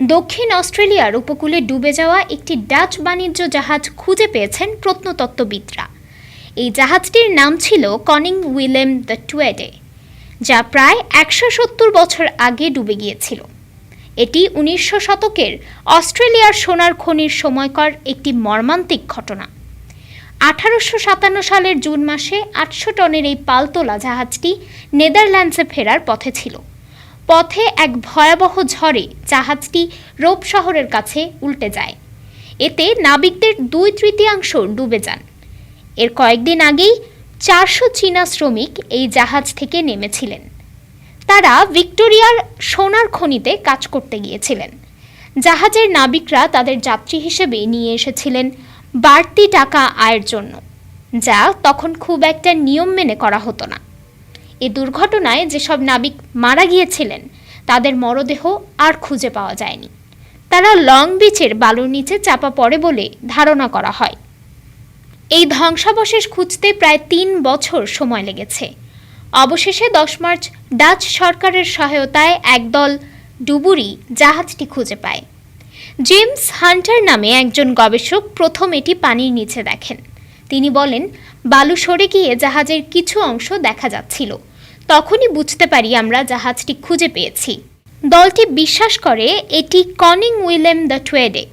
দক্ষিণ অস্ট্রেলিয়ার উপকূলে ডুবে যাওয়া একটি ডাচ বাণিজ্য জাহাজ খুঁজে পেয়েছেন প্রত্নতত্ত্ববিদরা। এই জাহাজটির নাম ছিল কনিং উইলেম দ্য টুয়েডে, যা প্রায় একশো সত্তর বছর আগে ডুবে গিয়েছিল। এটি উনিশশো শতকের অস্ট্রেলিয়ার সোনার খনির সময়কার একটি মর্মান্তিক ঘটনা। আঠারোশো সাতান্ন সালের জুন মাসে আটশো টনের এই পালতোলা জাহাজটি নেদারল্যান্ডসে ফেরার পথে ছিল। পথে এক ভয়াবহ ঝড়ে জাহাজটি রোপ শহরের কাছে উল্টে যায়। এতে নাবিকদের দুই তৃতীয়াংশ ডুবে যান। এর কয়েকদিন আগেই চারশো চীনা শ্রমিক এই জাহাজ থেকে নেমেছিলেন। তারা ভিক্টোরিয়ার সোনার খনিতে কাজ করতে গিয়েছিলেন। জাহাজের নাবিকরা তাদের যাত্রী হিসেবে নিয়ে এসেছিলেন বাড়তি টাকা আয়ের জন্য, যা তখন খুব একটা নিয়ম মেনে করা হতো না। এ দুর্ঘটনায় যেসব নাবিক মারা গিয়েছিলেন, তাদের মরদেহ আর খুঁজে পাওয়া যায়নি। তারা লং বিচের বালুর নিচে চাপা পড়ে বলে ধারণা করা হয়। এই ধ্বংসাবশেষ খুঁজতে প্রায় তিন বছর সময় লেগেছে। অবশেষে দশ মার্চ ডাচ সরকারের সহায়তায় একদল ডুবুরি জাহাজটি খুঁজে পায়। জেমস হান্টার নামে একজন গবেষক প্রথম এটি পানির নিচে দেখেন। তিনি বলেন, বালু সরে গিয়ে জাহাজের কিছু অংশ দেখা যাচ্ছিল। তখনই বুঝতে পারি আমরা জাহাজটি খুঁজে পেয়েছি। দলটি বিশ্বাস করে এটি কনিং উইলেম দ্য টুয়েডে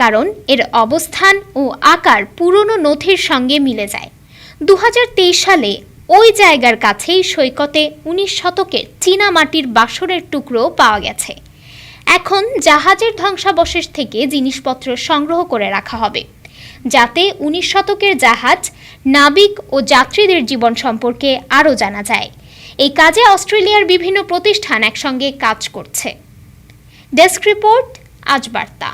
কারণ এর অবস্থান ও আকার পুরনো নথির সঙ্গে মিলে যায়। দুহাজার তেইশ সালে ওই জায়গার কাছেই সৈকতে উনিশ শতকের চীনা মাটির বাসরের টুকরো পাওয়া গেছে। এখন জাহাজের ধ্বংসাবশেষ থেকে জিনিসপত্র সংগ্রহ করে রাখা হবে, যাতে উনিশ শতকের জাহাজ নাবিক ও যাত্রীদের জীবন সম্পর্কে আরও জানা যায়। এই কাজে অস্ট্রেলিয়ার বিভিন্ন প্রতিষ্ঠান একসঙ্গে কাজ করছে। ডেস্ক রিপোর্ট আজ বার্তা।